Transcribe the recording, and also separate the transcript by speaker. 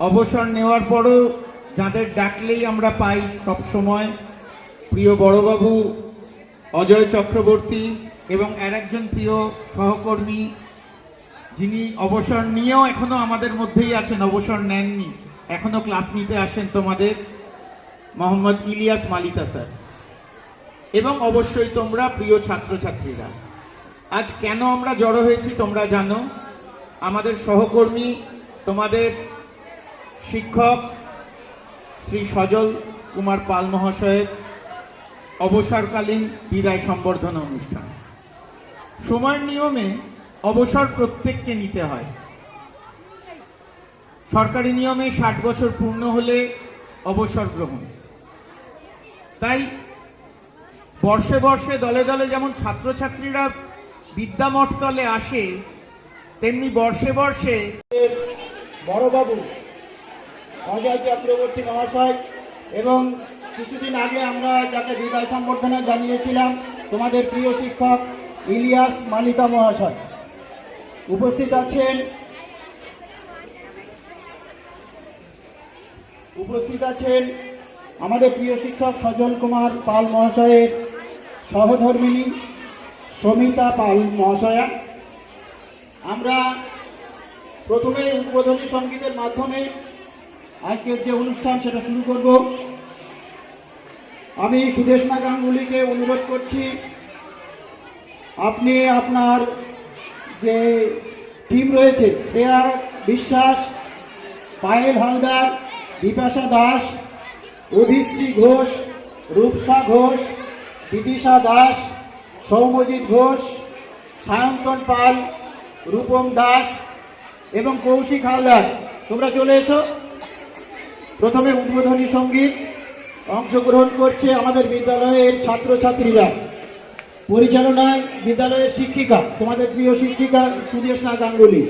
Speaker 1: অবসর নেওয়ার পরও যাদের ডাকলেই আমরা পাই সব সময়, প্রিয় বড়বাবু, অজয় চক্রবর্তী এবং আর একজন প্রিয় সহকর্মী, যিনি অবসর নিয়েও এখনও আমাদের মধ্যেই আছেন, অবসর নেননি, এখনও ক্লাস নিতে আসেন তোমাদের, মোহাম্মদ ইলিয়াস মালিতা স্যার। এবং অবশ্যই তোমরা প্রিয় ছাত্রছাত্রীরা। আজ কেন আমরা জড়ো হয়েছি তোমরা জানো? আমাদের সহকর্মী, তোমাদের শিক্ষক শ্রী সজল কুমার পাল মহাশয়ের অবসরকালীন বিদায় সম্বর্ধনা অনুষ্ঠান। সময়ের নিয়মে অবসর প্রত্যেককে নিতে হয়। সরকারি নিয়মে ষাট বছর পূর্ণ হলে অবসর গ্রহণ। তাই বর্ষে বর্ষে দলে দলে যেমন ছাত্রছাত্রীরা বিদ্যামঠ তলে আসে, তেমনি বর্ষে বর্ষে
Speaker 2: বড়বাবু অজয় চক্রবর্তী মহাশয়, এবং কিছুদিন আগে আমরা যাকে বিদায় সম্বর্ধনা জানিয়েছিলাম, তোমাদের প্রিয় শিক্ষক ইলিয়াস মালিকা মহাশয়। উপস্থিত আছেন উপস্থিত আছেন আমাদের প্রিয় শিক্ষক সজল কুমার পাল মহাশয়ের সহধর্মিনী সমিতা পাল মহাশয়া। আমরা প্রথমে উদ্বোধনী সঙ্গীতের মাধ্যমে আজকের যে অনুষ্ঠান সেটা শুরু করব। আমি সুদেশনা গাঙ্গুলিকে অনুরোধ করছি, আপনি আপনার যে টিম রয়েছে, শ্রেয়া বিশ্বাস, পায়েল হালদার, বিপাশা দাস অধিশ্রী ঘোষ, রূপসা ঘোষ, বিদিশা দাস, সৌমজিৎ ঘোষ, সায়ন্তন পাল, রূপম দাস এবং কৌশিক হালদার। তোমরা চলে এসো। প্রথমে উদ্বোধনী সংগীত অংশগ্রহণ করছে আমাদের বিদ্যালয়ের ছাত্রছাত্রীরা। পরিচালনায় বিদ্যালয়ের শিক্ষিকা, তোমাদের প্রিয় শিক্ষিকা সুদেশনা গাঙ্গুলি।